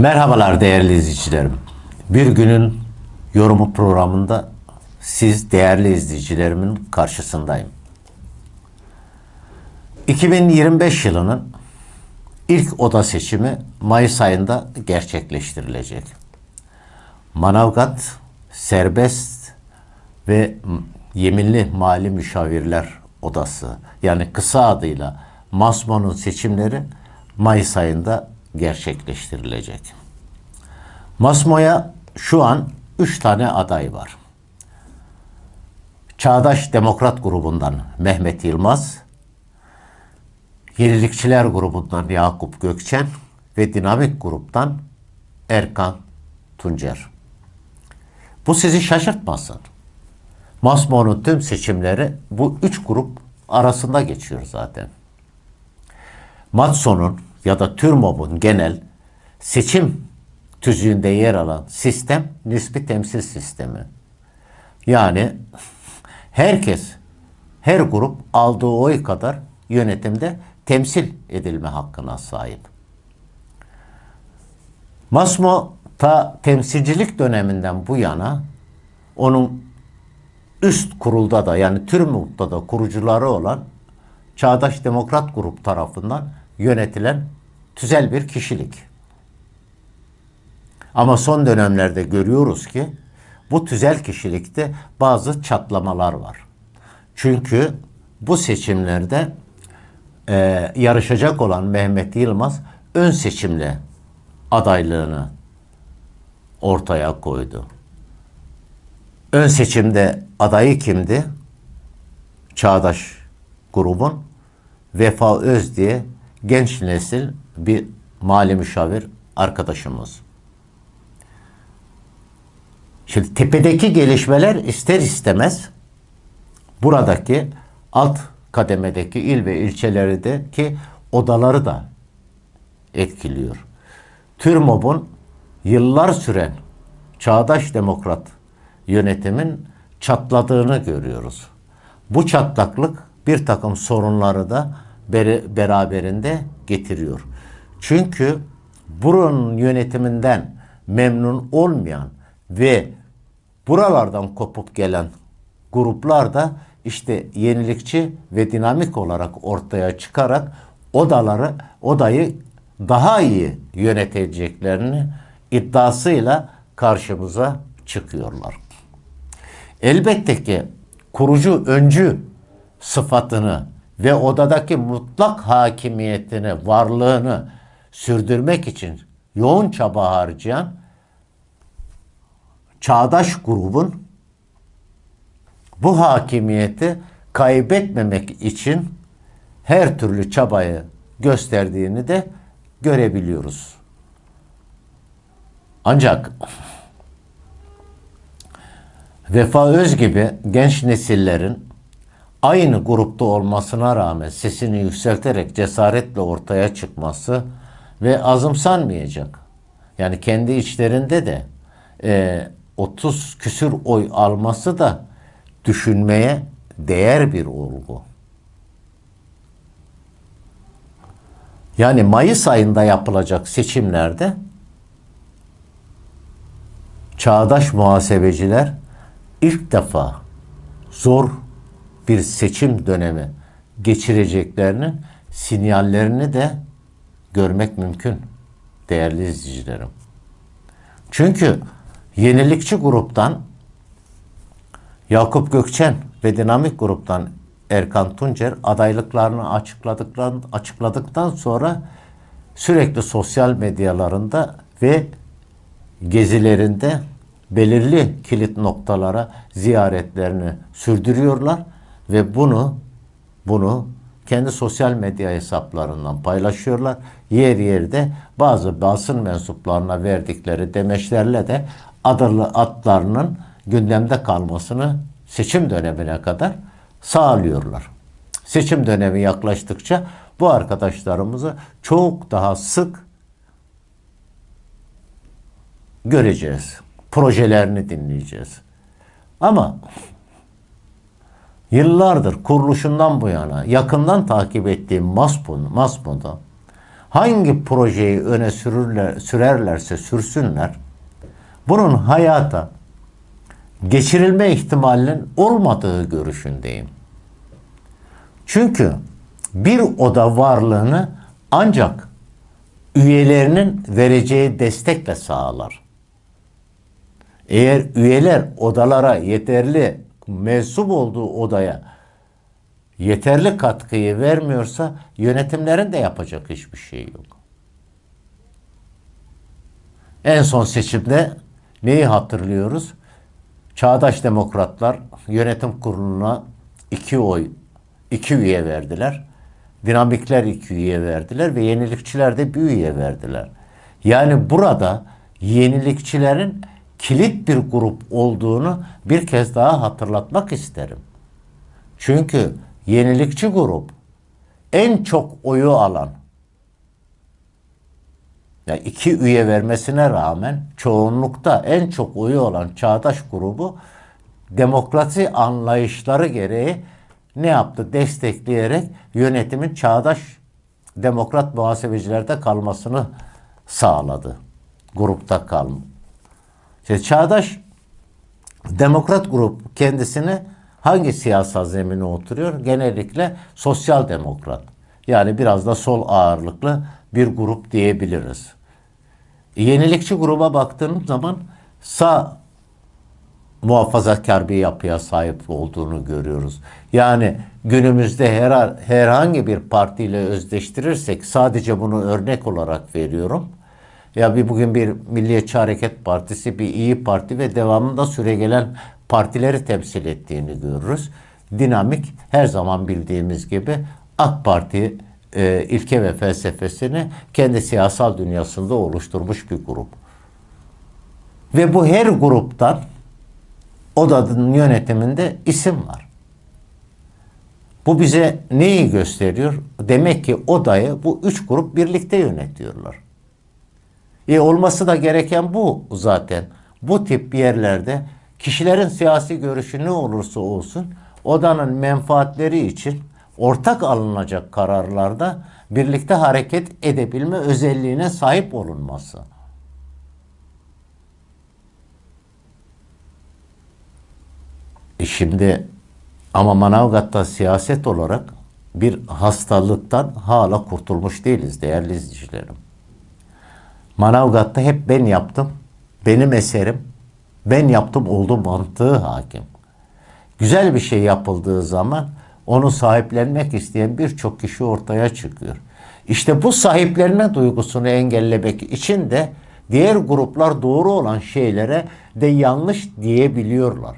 Merhabalar değerli izleyicilerim. Bir günün yorumu programında siz değerli izleyicilerimin karşısındayım. 2025 yılının ilk oda seçimi Mayıs ayında gerçekleştirilecek. Manavgat Serbest ve Yeminli Mali Müşavirler Odası yani kısa adıyla MASMO'nun seçimleri Mayıs ayında gerçekleştirilecek. MASMO'ya şu an 3 tane aday var. Çağdaş Demokrat grubundan Mehmet Yılmaz, Yenilikçiler grubundan Yakup Gökçen ve Dinamik gruptan Erkan Tuncer. Bu sizi şaşırtmasın. Masmo'nun tüm seçimleri bu üç grup arasında geçiyor zaten. Matson'un ya da TÜRMOB'un genel seçim tüzüğünde yer alan sistem nispi temsil sistemi. Yani herkes, her grup aldığı oy kadar yönetimde temsil edilme hakkına sahip. Masmo ta temsilcilik döneminden bu yana onun üst kurulda da yani TÜRMUG'da da kurucuları olan Çağdaş Demokrat Grup tarafından yönetilen tüzel bir kişilik. Ama son dönemlerde görüyoruz ki bu tüzel kişilikte bazı çatlamalar var. Çünkü bu seçimlerde e, yarışacak olan Mehmet Yılmaz ön seçimle adaylığını ortaya koydu. Ön seçimde adayı kimdi? Çağdaş grubun Vefa Öz diye genç nesil bir mali müşavir arkadaşımız. Şimdi tepedeki gelişmeler ister istemez buradaki alt kademedeki il ve ilçelerdeki odaları da etkiliyor. TÜRMOB'un yıllar süren çağdaş demokrat yönetimin çatladığını görüyoruz. Bu çatlaklık bir takım sorunları da beraberinde getiriyor. Çünkü buranın yönetiminden memnun olmayan ve buralardan kopup gelen gruplar da işte yenilikçi ve dinamik olarak ortaya çıkarak odaları odayı daha iyi yöneteceklerini iddiasıyla karşımıza çıkıyorlar. Elbette ki kurucu öncü sıfatını ve odadaki mutlak hakimiyetini, varlığını sürdürmek için yoğun çaba harcayan çağdaş grubun bu hakimiyeti kaybetmemek için her türlü çabayı gösterdiğini de görebiliyoruz. Ancak Vefa Öz gibi genç nesillerin aynı grupta olmasına rağmen sesini yükselterek cesaretle ortaya çıkması ve azımsanmayacak. Yani kendi içlerinde de e, 30 küsür oy alması da düşünmeye değer bir olgu. Yani Mayıs ayında yapılacak seçimlerde çağdaş muhasebeciler ilk defa zor bir seçim dönemi geçireceklerinin sinyallerini de görmek mümkün değerli izleyicilerim. Çünkü yenilikçi gruptan Yakup Gökçen ve Dinamik gruptan Erkan Tuncer adaylıklarını açıkladıktan, açıkladıktan sonra sürekli sosyal medyalarında ve gezilerinde belirli kilit noktalara ziyaretlerini sürdürüyorlar ve bunu bunu kendi sosyal medya hesaplarından paylaşıyorlar. Yer yerde bazı basın mensuplarına verdikleri demeçlerle de adırlı atlarının gündemde kalmasını seçim dönemine kadar sağlıyorlar. Seçim dönemi yaklaştıkça bu arkadaşlarımızı çok daha sık göreceğiz. Projelerini dinleyeceğiz. Ama yıllardır kuruluşundan bu yana yakından takip ettiğim MASPO'da MASPO'da hangi projeyi öne sürürler, sürerlerse sürsünler, bunun hayata geçirilme ihtimalinin olmadığı görüşündeyim. Çünkü bir oda varlığını ancak üyelerinin vereceği destekle sağlar. Eğer üyeler odalara yeterli mensup olduğu odaya yeterli katkıyı vermiyorsa yönetimlerin de yapacak hiçbir şey yok. En son seçimde neyi hatırlıyoruz? Çağdaş Demokratlar yönetim kuruluna iki oy, iki üye verdiler. Dinamikler iki üye verdiler ve yenilikçiler de bir üye verdiler. Yani burada yenilikçilerin kilit bir grup olduğunu bir kez daha hatırlatmak isterim. Çünkü yenilikçi grup en çok oyu alan ya iki üye vermesine rağmen çoğunlukta en çok oyu olan çağdaş grubu demokrasi anlayışları gereği ne yaptı? Destekleyerek yönetimin çağdaş demokrat muhasebecilerde kalmasını sağladı. Grupta kalma. İşte çağdaş demokrat grup kendisini hangi siyasal zemine oturuyor? Genellikle sosyal demokrat. Yani biraz da sol ağırlıklı bir grup diyebiliriz. Yenilikçi gruba baktığınız zaman sağ muhafazakar bir yapıya sahip olduğunu görüyoruz. Yani günümüzde her, herhangi bir partiyle özdeştirirsek sadece bunu örnek olarak veriyorum. Ya bir bugün bir Milliyetçi Hareket Partisi, bir İyi Parti ve devamında süregelen partileri temsil ettiğini görürüz. Dinamik her zaman bildiğimiz gibi AK Parti e, ilke ve felsefesini kendi siyasal dünyasında oluşturmuş bir grup. Ve bu her gruptan odanın yönetiminde isim var. Bu bize neyi gösteriyor? Demek ki odayı bu üç grup birlikte yönetiyorlar. E olması da gereken bu zaten. Bu tip yerlerde kişilerin siyasi görüşü ne olursa olsun odanın menfaatleri için ortak alınacak kararlarda birlikte hareket edebilme özelliğine sahip olunması. E şimdi ama Manavgat'ta siyaset olarak bir hastalıktan hala kurtulmuş değiliz değerli izleyicilerim. Manavgat'ta hep ben yaptım, benim eserim, ben yaptım oldu mantığı hakim. Güzel bir şey yapıldığı zaman onu sahiplenmek isteyen birçok kişi ortaya çıkıyor. İşte bu sahiplenme duygusunu engellemek için de diğer gruplar doğru olan şeylere de yanlış diyebiliyorlar.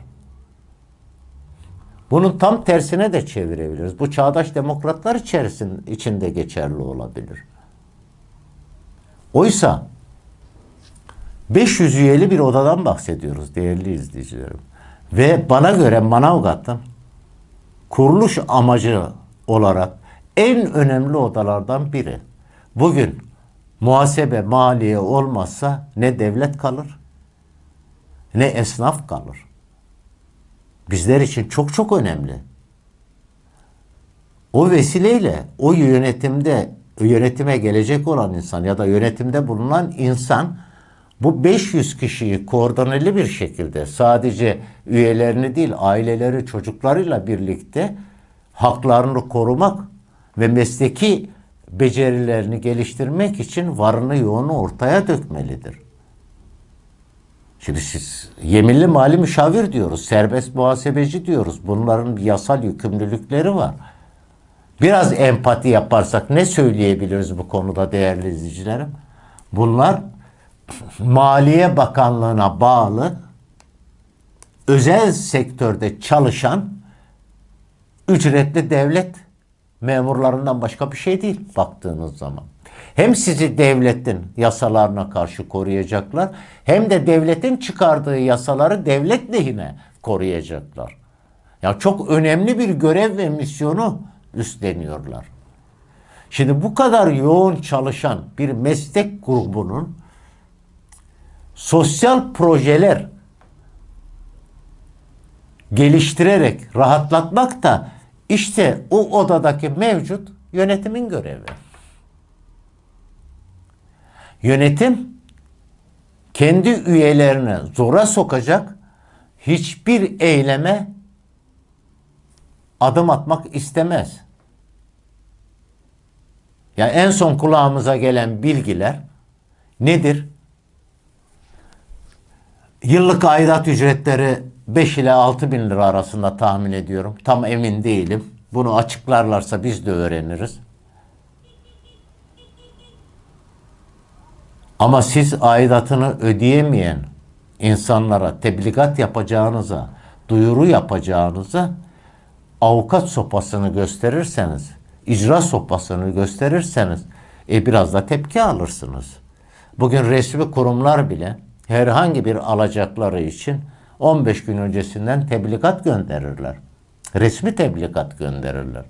Bunun tam tersine de çevirebiliriz. Bu çağdaş demokratlar içerisinde içinde geçerli olabilir. Oysa 500 üyeli bir odadan bahsediyoruz değerli izleyicilerim. Ve bana göre Manavgat'ın kuruluş amacı olarak en önemli odalardan biri. Bugün muhasebe, maliye olmazsa ne devlet kalır ne esnaf kalır. Bizler için çok çok önemli. O vesileyle o yönetimde yönetime gelecek olan insan ya da yönetimde bulunan insan bu 500 kişiyi koordineli bir şekilde sadece üyelerini değil aileleri çocuklarıyla birlikte haklarını korumak ve mesleki becerilerini geliştirmek için varını yoğunu ortaya dökmelidir. Şimdi siz yeminli mali müşavir diyoruz, serbest muhasebeci diyoruz. Bunların yasal yükümlülükleri var. Biraz empati yaparsak ne söyleyebiliriz bu konuda değerli izleyicilerim? Bunlar Maliye Bakanlığı'na bağlı özel sektörde çalışan ücretli devlet memurlarından başka bir şey değil baktığınız zaman. Hem sizi devletin yasalarına karşı koruyacaklar hem de devletin çıkardığı yasaları devlet lehine koruyacaklar. Ya çok önemli bir görev ve misyonu üstleniyorlar. Şimdi bu kadar yoğun çalışan bir meslek grubunun sosyal projeler geliştirerek rahatlatmak da işte o odadaki mevcut yönetimin görevi. Yönetim kendi üyelerini zora sokacak hiçbir eyleme adım atmak istemez. Ya en son kulağımıza gelen bilgiler nedir? Yıllık aidat ücretleri 5 ile 6 bin lira arasında tahmin ediyorum. Tam emin değilim. Bunu açıklarlarsa biz de öğreniriz. Ama siz aidatını ödeyemeyen insanlara tebligat yapacağınıza, duyuru yapacağınıza avukat sopasını gösterirseniz, icra sopasını gösterirseniz e biraz da tepki alırsınız. Bugün resmi kurumlar bile herhangi bir alacakları için 15 gün öncesinden tebligat gönderirler. Resmi tebligat gönderirler.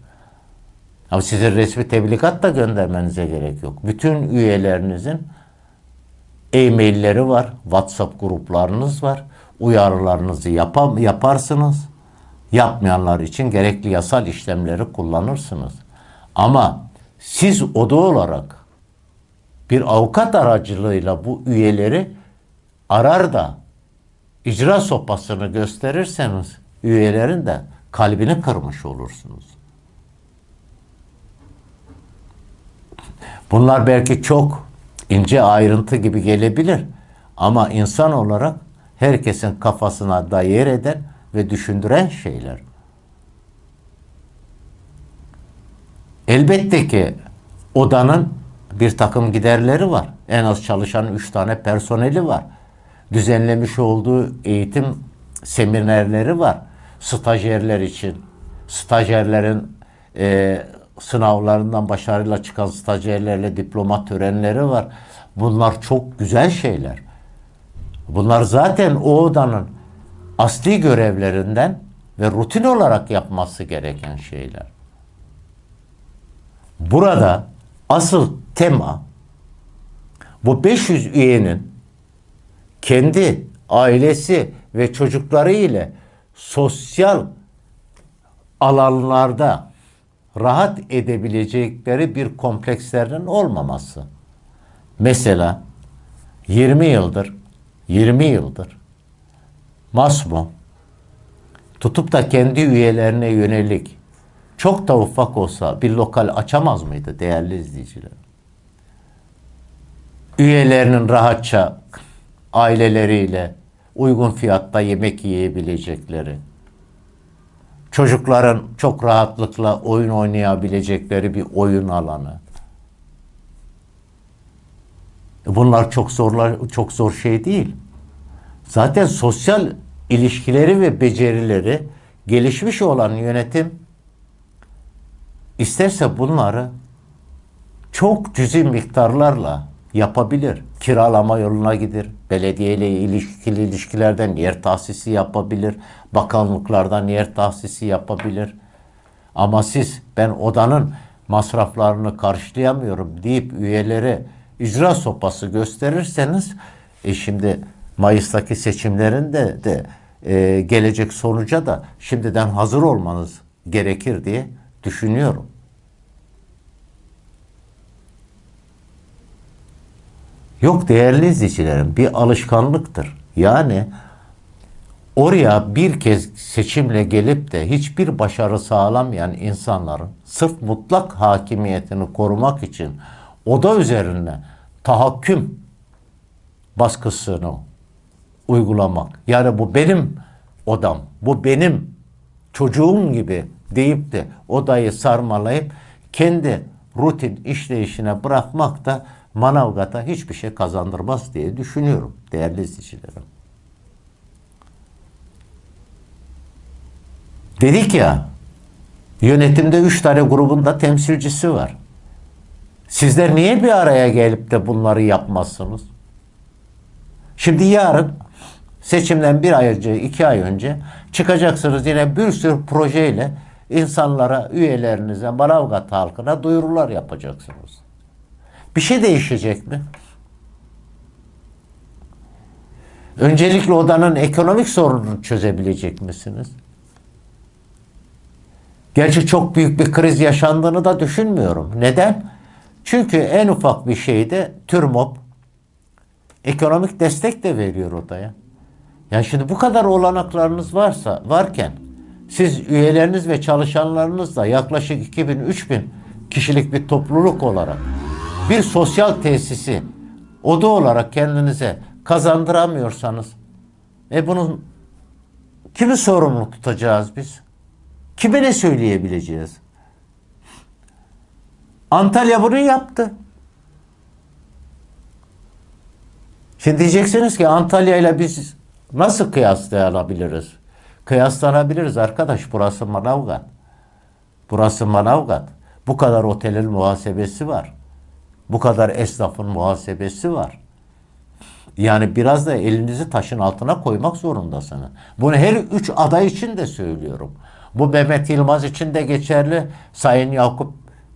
Ama sizin resmi tebligat da göndermenize gerek yok. Bütün üyelerinizin e-mailleri var, WhatsApp gruplarınız var. Uyarılarınızı yapam yaparsınız. Yapmayanlar için gerekli yasal işlemleri kullanırsınız. Ama siz oda olarak bir avukat aracılığıyla bu üyeleri arar da icra sopasını gösterirseniz üyelerin de kalbini kırmış olursunuz. Bunlar belki çok ince ayrıntı gibi gelebilir ama insan olarak herkesin kafasına da yer eden ve düşündüren şeyler. Elbette ki odanın bir takım giderleri var. En az çalışan üç tane personeli var. Düzenlemiş olduğu eğitim seminerleri var. Stajyerler için. Stajyerlerin e, sınavlarından başarıyla çıkan stajyerlerle diploma törenleri var. Bunlar çok güzel şeyler. Bunlar zaten o odanın asli görevlerinden ve rutin olarak yapması gereken şeyler. Burada asıl tema bu 500 üyenin kendi ailesi ve çocukları ile sosyal alanlarda rahat edebilecekleri bir komplekslerinin olmaması. Mesela 20 yıldır 20 yıldır Masmo tutup da kendi üyelerine yönelik çok da ufak olsa bir lokal açamaz mıydı değerli izleyiciler? Üyelerinin rahatça aileleriyle uygun fiyatta yemek yiyebilecekleri, çocukların çok rahatlıkla oyun oynayabilecekleri bir oyun alanı. Bunlar çok zorlar çok zor şey değil. Zaten sosyal ilişkileri ve becerileri gelişmiş olan yönetim isterse bunları çok cüzi miktarlarla yapabilir. Kiralama yoluna gider. Belediyeyle ilişkili ilişkilerden yer tahsisi yapabilir. Bakanlıklardan yer tahsisi yapabilir. Ama siz ben odanın masraflarını karşılayamıyorum deyip üyelere icra sopası gösterirseniz e şimdi Mayıs'taki seçimlerinde de e, gelecek sonuca da şimdiden hazır olmanız gerekir diye düşünüyorum. Yok değerli izleyicilerim bir alışkanlıktır. Yani oraya bir kez seçimle gelip de hiçbir başarı sağlamayan insanların sırf mutlak hakimiyetini korumak için oda üzerine tahakküm baskısını uygulamak. Yani bu benim odam, bu benim çocuğum gibi deyip de odayı sarmalayıp kendi rutin işleyişine bırakmak da Manavgat'a hiçbir şey kazandırmaz diye düşünüyorum değerli izleyicilerim. Dedik ya yönetimde üç tane grubun da temsilcisi var. Sizler niye bir araya gelip de bunları yapmazsınız? Şimdi yarın seçimden bir ay önce, iki ay önce çıkacaksınız yine bir sürü projeyle insanlara, üyelerinize, Manavgat halkına duyurular yapacaksınız. Bir şey değişecek mi? Öncelikle odanın ekonomik sorununu çözebilecek misiniz? Gerçi çok büyük bir kriz yaşandığını da düşünmüyorum. Neden? Çünkü en ufak bir şeyde TÜRMOP Ekonomik destek de veriyor odaya. Yani şimdi bu kadar olanaklarınız varsa varken siz üyeleriniz ve çalışanlarınızla yaklaşık 2000-3000 kişilik bir topluluk olarak bir sosyal tesisi oda olarak kendinize kazandıramıyorsanız e bunun kimi sorumlu tutacağız biz? Kime ne söyleyebileceğiz? Antalya bunu yaptı. Şimdi diyeceksiniz ki Antalya ile biz nasıl kıyaslayabiliriz? Kıyaslanabiliriz arkadaş. Burası Manavgat. Burası Manavgat. Bu kadar otelin muhasebesi var. Bu kadar esnafın muhasebesi var. Yani biraz da elinizi taşın altına koymak zorundasınız. Bunu her üç aday için de söylüyorum. Bu Mehmet Yılmaz için de geçerli, Sayın Yakup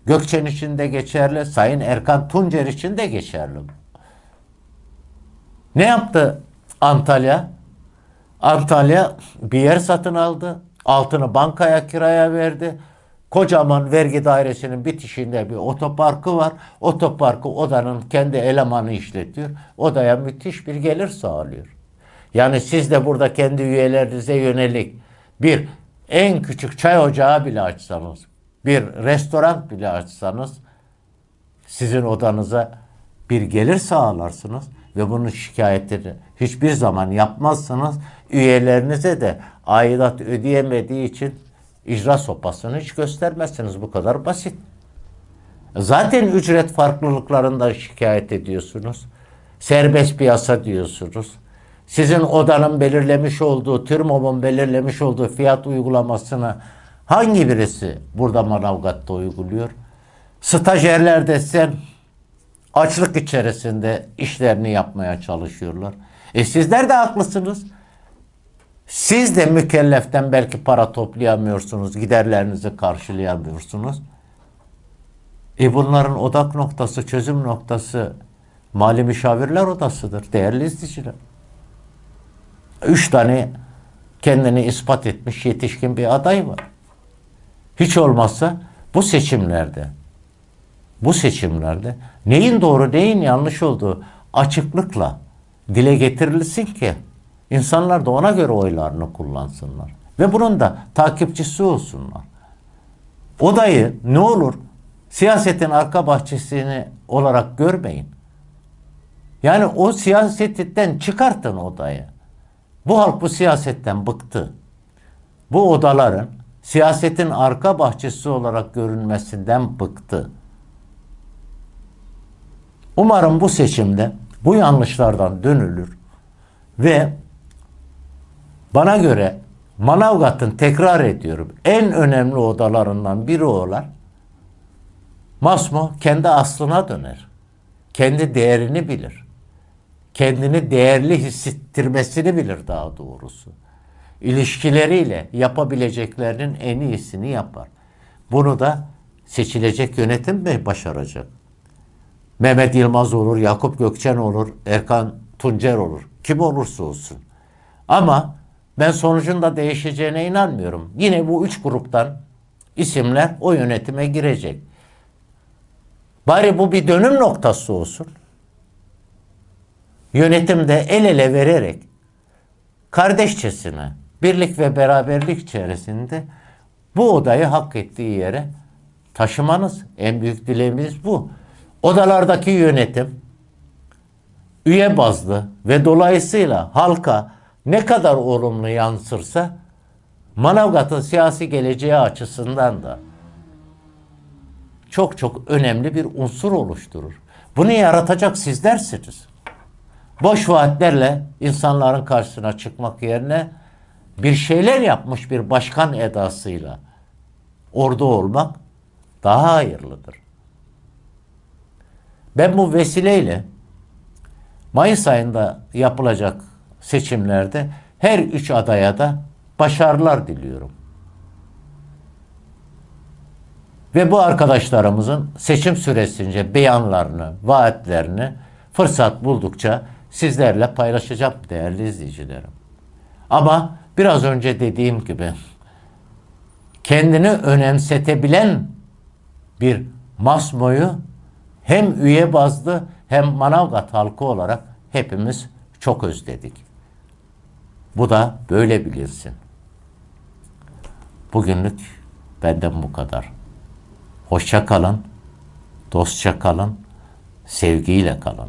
Gökçen için de geçerli, Sayın Erkan Tuncer için de geçerli. Ne yaptı Antalya? Antalya bir yer satın aldı. Altını bankaya kiraya verdi. Kocaman vergi dairesinin bitişinde bir otoparkı var. Otoparkı odanın kendi elemanı işletiyor. Odaya müthiş bir gelir sağlıyor. Yani siz de burada kendi üyelerinize yönelik bir en küçük çay ocağı bile açsanız, bir restoran bile açsanız sizin odanıza bir gelir sağlarsınız ve bunun şikayetini hiçbir zaman yapmazsınız. Üyelerinize de aidat ödeyemediği için icra sopasını hiç göstermezsiniz. Bu kadar basit. Zaten ücret farklılıklarında şikayet ediyorsunuz. Serbest piyasa diyorsunuz. Sizin odanın belirlemiş olduğu, TÜRMOB'un belirlemiş olduğu fiyat uygulamasını hangi birisi burada Manavgat'ta uyguluyor? Stajyerler desen açlık içerisinde işlerini yapmaya çalışıyorlar. E sizler de haklısınız. Siz de mükelleften belki para toplayamıyorsunuz, giderlerinizi karşılayamıyorsunuz. E bunların odak noktası, çözüm noktası mali müşavirler odasıdır değerli izleyiciler. Üç tane kendini ispat etmiş yetişkin bir aday var. Hiç olmazsa bu seçimlerde bu seçimlerde neyin doğru neyin yanlış olduğu açıklıkla dile getirilsin ki insanlar da ona göre oylarını kullansınlar. Ve bunun da takipçisi olsunlar. Odayı ne olur siyasetin arka bahçesini olarak görmeyin. Yani o siyasetten çıkartın odayı. Bu halk bu siyasetten bıktı. Bu odaların siyasetin arka bahçesi olarak görünmesinden bıktı. Umarım bu seçimde bu yanlışlardan dönülür ve bana göre Manavgat'ın tekrar ediyorum en önemli odalarından biri olan Masmo kendi aslına döner. Kendi değerini bilir. Kendini değerli hissettirmesini bilir daha doğrusu. İlişkileriyle yapabileceklerinin en iyisini yapar. Bunu da seçilecek yönetim mi başaracak? Mehmet Yılmaz olur, Yakup Gökçen olur, Erkan Tuncer olur. Kim olursa olsun. Ama ben sonucun da değişeceğine inanmıyorum. Yine bu üç gruptan isimler o yönetime girecek. Bari bu bir dönüm noktası olsun. Yönetimde el ele vererek kardeşçesine birlik ve beraberlik içerisinde bu odayı hak ettiği yere taşımanız. En büyük dileğimiz bu. Odalardaki yönetim üye bazlı ve dolayısıyla halka ne kadar olumlu yansırsa Manavgat'ın siyasi geleceği açısından da çok çok önemli bir unsur oluşturur. Bunu yaratacak sizlersiniz. Boş vaatlerle insanların karşısına çıkmak yerine bir şeyler yapmış bir başkan edasıyla orada olmak daha hayırlıdır. Ben bu vesileyle Mayıs ayında yapılacak seçimlerde her üç adaya da başarılar diliyorum. Ve bu arkadaşlarımızın seçim süresince beyanlarını, vaatlerini fırsat buldukça sizlerle paylaşacağım değerli izleyicilerim. Ama biraz önce dediğim gibi kendini önemsetebilen bir masmoyu hem üye bazlı hem Manavgat halkı olarak hepimiz çok özledik. Bu da böyle bilirsin. Bugünlük benden bu kadar. Hoşça kalın, dostça kalın, sevgiyle kalın.